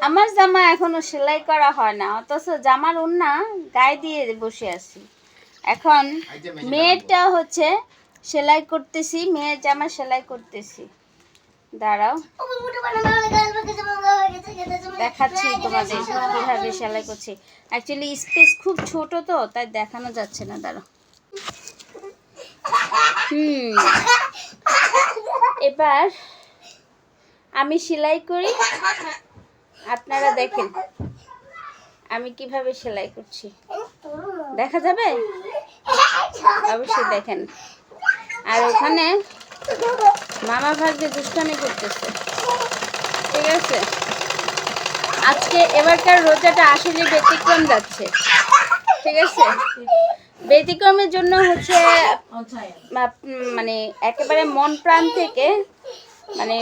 আমার জামা এখনও সেলাই করা হয় না অথচ জামার উন্না গায়ে দিয়ে বসে আছি। এখন মেয়েটা হচ্ছে সেলাই করতেছি মেয়ের জামা সেলাই করতেছি। দাঁড়াও। দেখাচ্ছি তোমাদের কীভাবে সেলাই করছি। অ্যাকচুয়ালি স্পেস খুব ছোট তো তাই দেখানো যাচ্ছে না দাঁড়াও। হুম। এবার আমি সেলাই করি। আপনারা দেখেন। আমি কীভাবে সেলাই করছি। দেখা যাবে? অবশ্যই দেখেন। আর ওখানে মামা ভাগ্যে দুষ্টামি করতেছে। ঠিক আছে? আজকে এবারকার রোজাটা আসলে ব্যতিক্রম যাচ্ছে। ঠিক আছে? ব্যতিক্রমের জন্য হচ্ছে মানে একেবারে মন প্রাণ থেকে মানে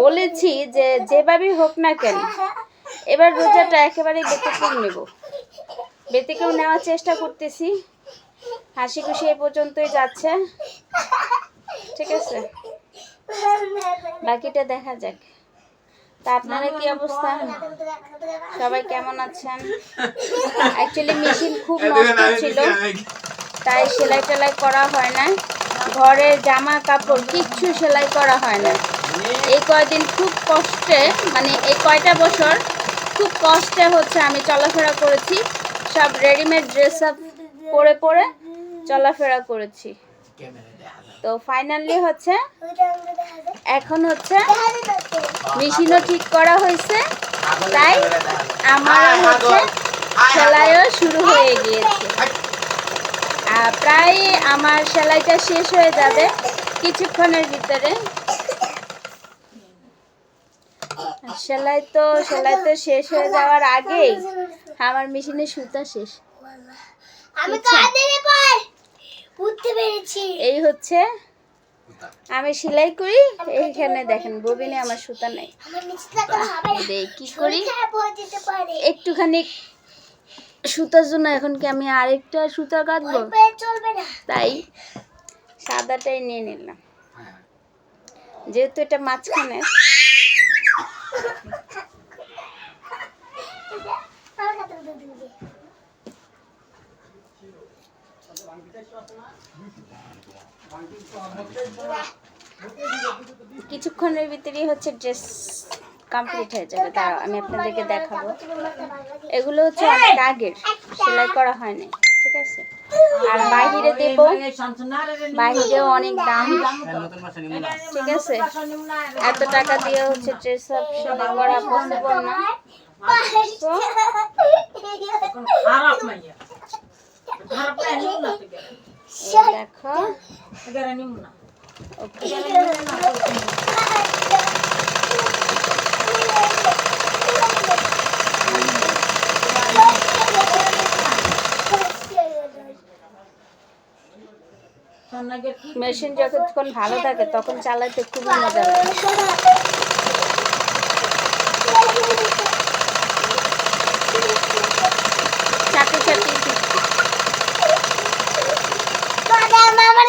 বলেছি যে যেভাবেই হোক না কেন এবার রোজাটা একেবারে ব্যতিক্রম নেব। ব্যতিক্রম নেওয়ার চেষ্টা করতেছি। হাসি খুশি এ পর্যন্তই যাচ্ছে। ঠিক আছে? বাকিটা দেখা যাক। তা আপনারা কি অবস্থা? সবাই কেমন আছেন? অ্যাকচুয়ালি মেশিন খুব নষ্ট ছিল। তাই সেলাই টেলাই করা হয় না। ঘরের জামা কাপড় কিচ্ছু সেলাই করা হয় না। এই কয়দিন খুব কষ্টে মানে এই কয়টা বছর খুব কষ্টে হচ্ছে আমি চলাফেরা করেছি। সব রেডিমেড ড্রেস আপ পরে পরে চলাফেরা করেছি। তো ফাইনালি হচ্ছে, এখন হচ্ছে মেশিনও ঠিক করা হয়েছে। তাই আমার হচ্ছে সেলাইও শুরু হয়ে গিয়েছে। প্রায় আমার সেলাইটা শেষ হয়ে যাবে কিছুক্ষণের ভিতরে। সেলাই তো সেলাই তো শেষ হয়ে যাওয়ার আগেই আমার মেশিনে সুতা শেষ। আমি উঠতে পেরেছি। এই হচ্ছে আমি সেলাই করি এইখানে দেখেন ববিনে আমার সুতা নেই। আমার নিচে তাকানো হবে দেই কি করি? একটুখানি সুতার জন্য এখন কি আমি আরেকটা সুতা কাটবো? ওই চলবে না। তাই সাদাটাই নিয়ে নিলাম। যেহেতু এটা মাঝখানে আমার কাছে দুধ দিবি কিছুক্ষণের ভিতরেই হচ্ছে ড্রেস কমপ্লিট হয়ে যাবে। দাঁড়াও, আমি আপনাদেরকে দেখাবো। এগুলো হচ্ছে আগের, সেলাই করা হয়নি। ঠিক আছে? আর বাইরে দেব। বাইরেও অনেক দাম। ঠিক আছে? এত টাকা দিয়ে হচ্ছে ড্রেস আপ সেলাই করা পসিবল না। দেখো। ওকে সন্নাগে কি মেশিন যতক্ষণ ভালো থাকে তখন চালাতে খুবই মজা লাগে। চাটি চাটি আমার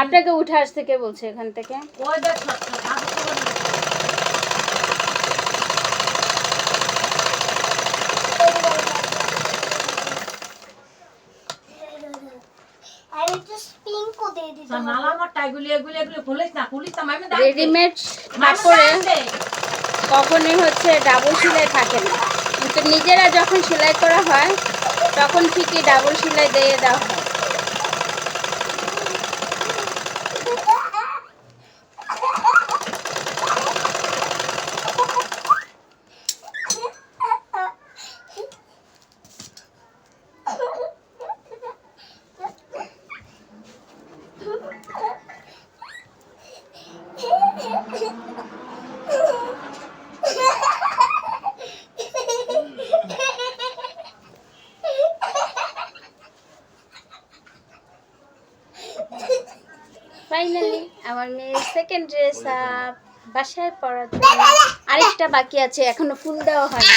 আপনাকে উঠে আসতে কে বলছে এখান থেকে ওই দেখ ছোট ছোট হাত করে আর একটু পিঙ্কও দিয়ে দিতে হবে। নালা আমার টাইগুলি এগুলি এগুলি খুলিস না খুলিস না মামি দাও রেডিমেড কাপড়ে কখনোই হচ্ছে ডাবল সেলাই থাকে না। কিন্তু নিজেরা যখন সেলাই করা হয় তখন ঠিকই ডাবল সেলাই দিয়ে দেওয়া হয়। ফাইনালি আমার মেয়ের সেকেন্ড ড্রেস আপ বাসায় পড়ার জন্য আরেকটা বাকি আছে এখনও ফুল দেওয়া হয়নি।